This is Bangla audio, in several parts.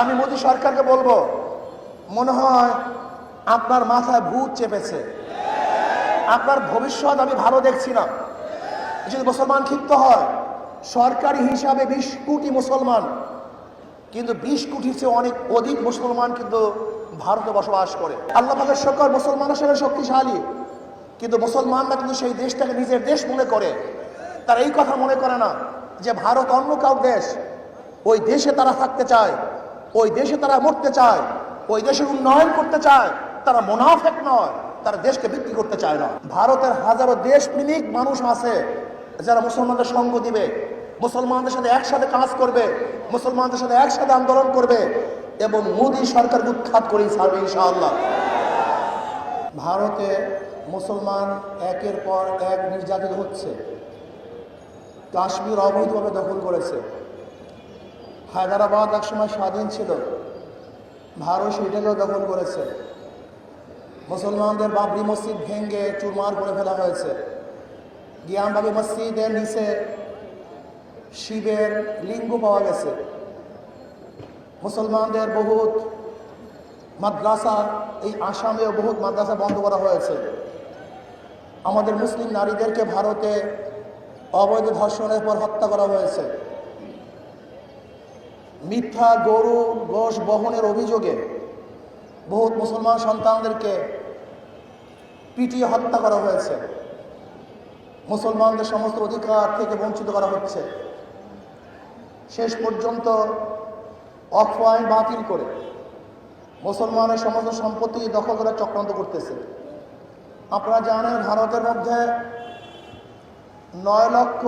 আমি মোদী সরকারকে বলব, মনে হয় আপনার মাথায় ভূত চেপেছে। আপনার ভবিষ্যৎ আমি ভালো দেখছি না। যদি মুসলমান ক্ষিপ্ত হয়, সরকারি হিসাবে বিশ কোটি মুসলমান, কিন্তু বিশ কোটির চেয়ে অনেক অধিক মুসলমান কিন্তু ভারতে বসবাস করে। আল্লাহ পাকের সরকার মুসলমানের সঙ্গে শক্তিশালী, কিন্তু মুসলমানরা কিন্তু সেই দেশটাকে নিজের দেশ মনে করে। তারা এই কথা মনে করে না যে ভারত অন্য কাউ দেশ, ওই দেশে তারা থাকতে চায়। ওই দেশে তারা মরতে চায়, ওই দেশের উন্নয়ন করতে চায়, তারা মোনাফেক নয়, তারা দেশকে বিক্রি করতে চায় না। ভারতের হাজারো দেশ প্রেমিক মানুষ আছে, যারা মুসলমানদের সঙ্গ দিবে, মুসলমানদের সাথে একসাথে কাজ করবে, মুসলমানদের সাথে একসাথে আন্দোলন করবে, এবং মোদী সরকার উৎখাত করেই ছাড়বে ইনশাআল্লাহ। ভারতে মুসলমান একের পর এক নির্যাতিত হচ্ছে। কাশ্মীর অবৈধভাবে দখল করেছে। হায়দ্রাবাদ একসময় স্বাধীন ছিল। ভারত সেটাকেও দখল করেছে। মুসলমানদের বাবরি মসজিদ ভেঙ্গে চুরমার করে ফেলা হয়েছে। জ্ঞানবাবী মসজিদের নিচে শিবের লিঙ্গ পাওয়া গেছে। মুসলমানদের বহুত মাদ্রাসা, এই আসামেও বহুত মাদ্রাসা বন্ধ করা হয়েছে। আমাদের মুসলিম নারীদেরকে ভারতে অবৈধ ধর্ষণের পর হত্যা করা হয়েছে। মিথ্যা গরু, গোশ বহনের অভিযোগে বহুত মুসলমান সন্তানদেরকে পিটিয়ে হত্যা করা হয়েছে। মুসলমানদের সমস্ত অধিকার থেকে বঞ্চিত করা হচ্ছে। শেষ পর্যন্ত অক্ষ আইন বাতিল করে মুসলমানের সমস্ত সম্পত্তি দখল করার চক্রান্ত করতেছে। আপনারা জানেন, ভারতের মধ্যে নয় লক্ষ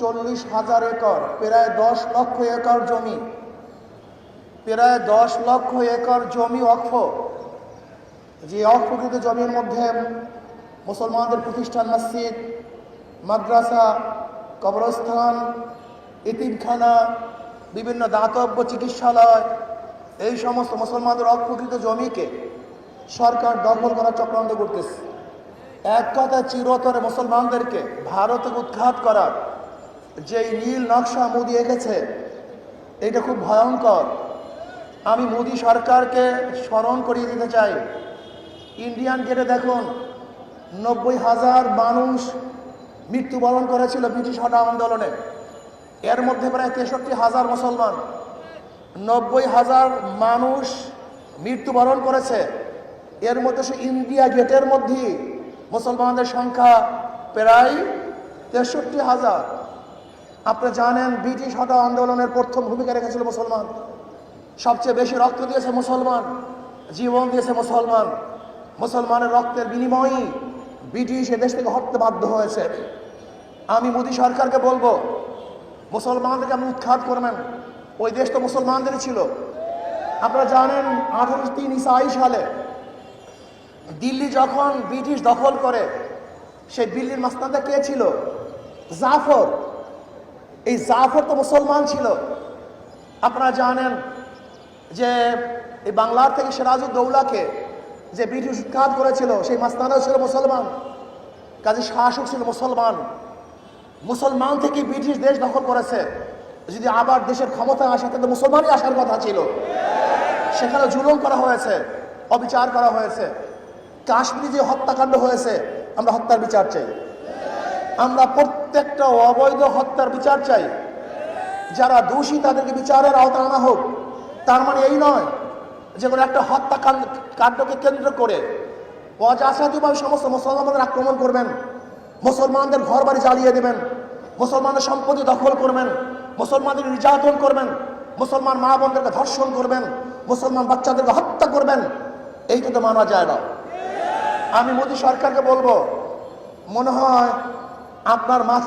চল্লিশ হাজার একর, প্রায় দশ লক্ষ একর জমি প্রায় দশ লক্ষ একর জমি অক্ষ যে অক্ষকৃত জমির মধ্যে মুসলমানদের প্রতিষ্ঠান মসজিদ, মাদ্রাসা, কবরস্থান, ইতিমখানা, বিভিন্ন দাতব্য চিকিৎসালয়, এই সমস্ত মুসলমানদের অক্ষকৃত জমিকে সরকার দখল করার চক্রান্ত করতেছে। এক কথা চিরতরে মুসলমানদেরকে ভারতে উৎখাত করার যেই নীল নকশা মোদি এঁকেছে, এটা খুব ভয়ঙ্কর। আমি মোদি সরকারকে স্মরণ করিয়ে দিতে চাই। ইন্ডিয়ান গেটে দেখুন, নব্বই হাজার মানুষ মৃত্যুবরণ করেছিল ব্রিটিশ হটা আন্দোলনে। এর মধ্যে প্রায় তেষট্টি হাজার মুসলমান। নব্বই হাজার মানুষ মৃত্যুবরণ করেছে। এর মধ্যে সে ইন্ডিয়া গেটের মধ্যেই মুসলমানদের সংখ্যা প্রায় তেষট্টি হাজার। আপনি জানেন ব্রিটিশ হটা আন্দোলনের প্রথম ভূমিকা রেখেছিল মুসলমান। সবচেয়ে বেশি রক্ত দিয়েছে মুসলমান, জীবন দিয়েছে মুসলমান। মুসলমানের রক্তের বিনিময়ই ব্রিটিশ এদেশ থেকে হত্যা বাধ্য হয়েছে। আমি মোদী সরকারকে বলব, মুসলমানদেরকে আপনি উৎখাত করবেন। ওই দেশ তো মুসলমানদেরই ছিল। আপনারা জানেন, আঠারোশো তিন ইসাই সালে দিল্লি যখন ব্রিটিশ দখল করে, সেই দিল্লির মাস্তানটা কে ছিল? জাফর। এই জাফর তো মুসলমান ছিল। আপনারা জানেন যে এই বাংলার থেকে সিরাজউদ্দৌলাকে যে ব্রিটিশ উৎখাত করেছিল, সেই মাস্তানাও ছিল মুসলমান, কাজে শাসক ছিল মুসলমান। মুসলমান থেকে ব্রিটিশ দেশ দখল করেছে। যদি আবার দেশের ক্ষমতা আসে, তাহলে মুসলমানই আসার কথা ছিল। সেখানে জুলুম করা হয়েছে, অবিচার করা হয়েছে। কাশ্মীরে যে হত্যাকাণ্ড হয়েছে, আমরা হত্যার বিচার চাই। আমরা প্রত্যেকটা অবৈধ হত্যার বিচার চাই। যারা দোষী, তাদেরকে বিচারের আওতায় আনা হোক। তার মানে এই নয় যে কোনো একটা হত্যাকাণ্ড, কাণ্ডকে কেন্দ্র করে অজাসাতিভাবে সমস্ত মুসলমানদের আক্রমণ করবেন, মুসলমানদের ঘর বাড়ি জ্বালিয়ে দেবেন, মুসলমানদের সম্পত্তি দখল করবেন, মুসলমানদের নির্যাতন করবেন, মুসলমান মা বোনদেরকে ধর্ষণ করবেন, মুসলমান বাচ্চাদেরকে হত্যা করবেন, এই তো মানা যায় না। আমি মোদী সরকারকে বলব, মনে হয় আপনার মাথা